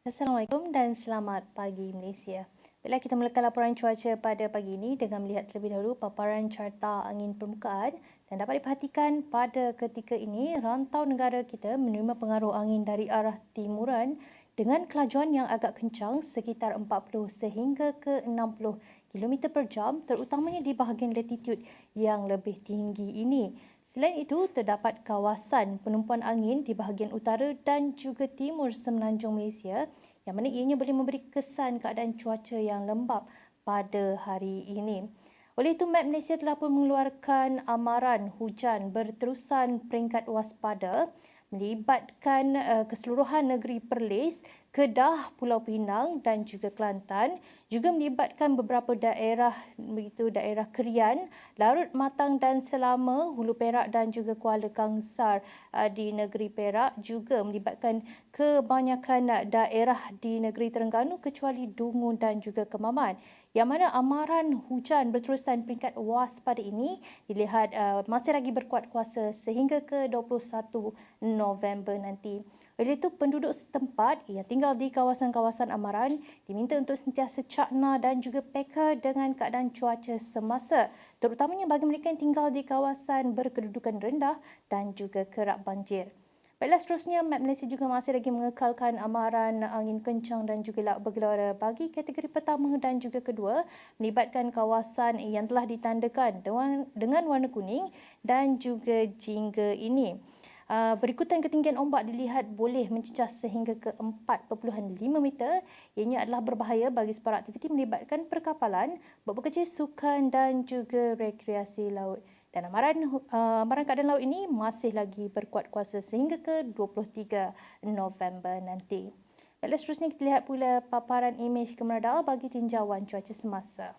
Assalamualaikum dan selamat pagi Malaysia. Baiklah kita mulakan laporan cuaca pada pagi ini dengan melihat terlebih dahulu paparan carta angin permukaan dan dapat diperhatikan pada ketika ini rantau negara kita menerima pengaruh angin dari arah timuran dengan kelajuan yang agak kencang sekitar 40 sehingga ke 60 km per jam terutamanya di bahagian latitude yang lebih tinggi ini. Selain itu, terdapat kawasan penumpuan angin di bahagian utara dan juga timur semenanjung Malaysia yang mana ianya boleh memberi kesan keadaan cuaca yang lembap pada hari ini. Oleh itu, Map Malaysia telah pun mengeluarkan amaran hujan berterusan peringkat waspada melibatkan uh, keseluruhan negeri Perlis, Kedah, Pulau Pinang dan juga Kelantan, juga melibatkan beberapa daerah begitu daerah Kerian, Larut Matang dan Selama, Hulu Perak dan juga Kuala Kangsar uh, di negeri Perak, juga melibatkan kebanyakan daerah di negeri Terengganu kecuali Dungun dan juga Kemaman yang mana amaran hujan berterusan peringkat waspada ini dilihat uh, masih lagi berkuat kuasa sehingga ke 21 November nanti. Oleh itu, penduduk setempat yang tinggal di kawasan-kawasan amaran diminta untuk sentiasa cakna dan juga peka dengan keadaan cuaca semasa, terutamanya bagi mereka yang tinggal di kawasan berkedudukan rendah dan juga kerap banjir. Baiklah seterusnya, Map Malaysia juga masih lagi mengekalkan amaran angin kencang dan juga laut bergelora bagi kategori pertama dan juga kedua melibatkan kawasan yang telah ditandakan dengan warna kuning dan juga jingga ini. Uh, berikutan ketinggian ombak dilihat boleh mencecah sehingga ke 4.5 meter. Ianya adalah berbahaya bagi separa aktiviti melibatkan perkapalan, buat bekerja sukan dan juga rekreasi laut. Dan amaran uh, amaran keadaan laut ini masih lagi berkuat kuasa sehingga ke 23 November nanti. Baiklah seterusnya kita lihat pula paparan imej kemeradal bagi tinjauan cuaca semasa.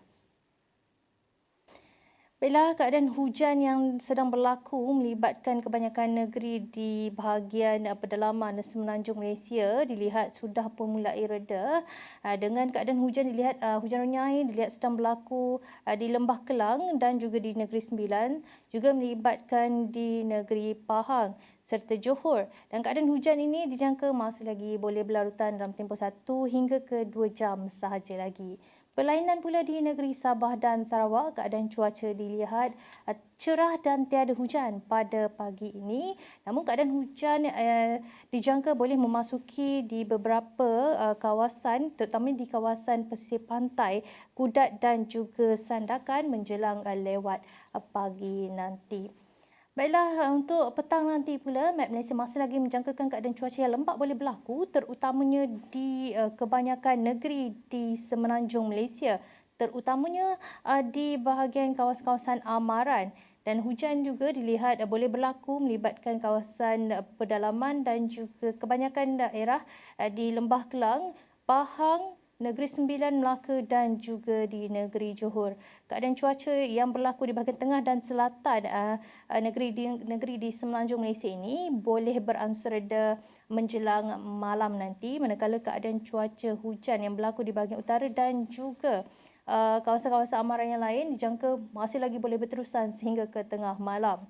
Baiklah, keadaan hujan yang sedang berlaku melibatkan kebanyakan negeri di bahagian uh, pedalaman semenanjung Malaysia dilihat sudah pun mulai reda. Uh, dengan keadaan hujan dilihat uh, hujan renyai dilihat sedang berlaku di Lembah Kelang dan juga di Negeri Sembilan, juga melibatkan di Negeri Pahang serta Johor. Dan keadaan hujan ini dijangka masih lagi boleh berlarutan dalam tempoh satu hingga ke dua jam sahaja lagi. Perlainan pula di negeri Sabah dan Sarawak, keadaan cuaca dilihat uh, cerah dan tiada hujan pada pagi ini. Namun keadaan hujan uh, dijangka boleh memasuki di beberapa uh, kawasan, terutama di kawasan pesisir pantai, Kudat dan juga Sandakan menjelang uh, lewat uh, pagi nanti. Baiklah, untuk petang nanti pula, Map Malaysia masih lagi menjangkakan keadaan cuaca yang lembap boleh berlaku terutamanya di uh, kebanyakan negeri di semenanjung Malaysia. Terutamanya uh, di bahagian kawasan-kawasan amaran. Dan hujan juga dilihat uh, boleh berlaku melibatkan kawasan uh, pedalaman dan juga kebanyakan daerah uh, di Lembah Kelang, Pahang, Negeri Sembilan Melaka dan juga di Negeri Johor. Keadaan cuaca yang berlaku di bahagian tengah dan selatan uh, negeri di negeri di semenanjung Malaysia ini boleh beransur reda menjelang malam nanti manakala keadaan cuaca hujan yang berlaku di bahagian utara dan juga uh, kawasan-kawasan amaran yang lain dijangka masih lagi boleh berterusan sehingga ke tengah malam.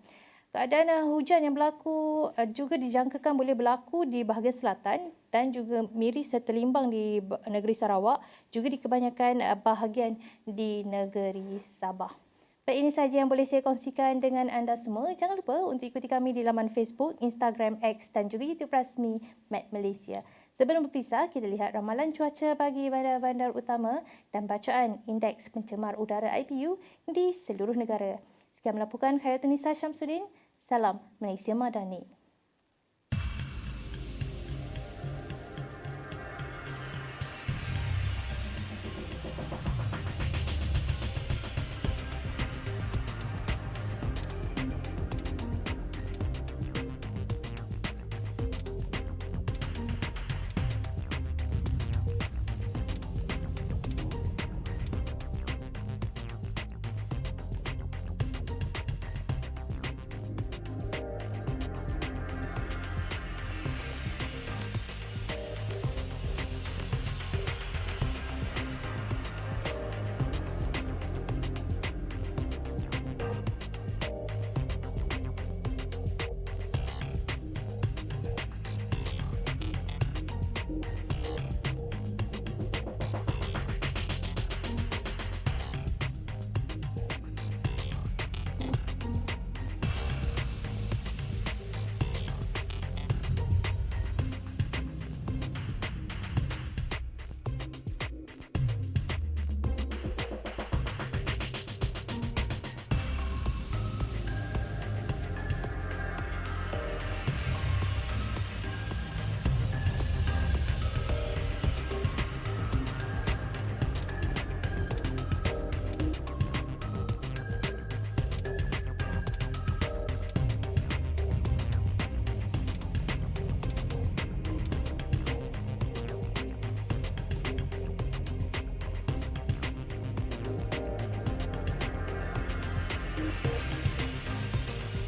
Keadaan uh, hujan yang berlaku uh, juga dijangkakan boleh berlaku di bahagian selatan dan juga miris serta limbang di negeri Sarawak juga di kebanyakan uh, bahagian di negeri Sabah. Baik, ini sahaja yang boleh saya kongsikan dengan anda semua. Jangan lupa untuk ikuti kami di laman Facebook, Instagram, X dan juga YouTube rasmi Met Malaysia. Sebelum berpisah, kita lihat ramalan cuaca bagi bandar-bandar utama dan bacaan Indeks Pencemar Udara IPU di seluruh negara. Sekian melaporkan Khairatun Nisa Syamsuddin. Salam Malaysia Madani.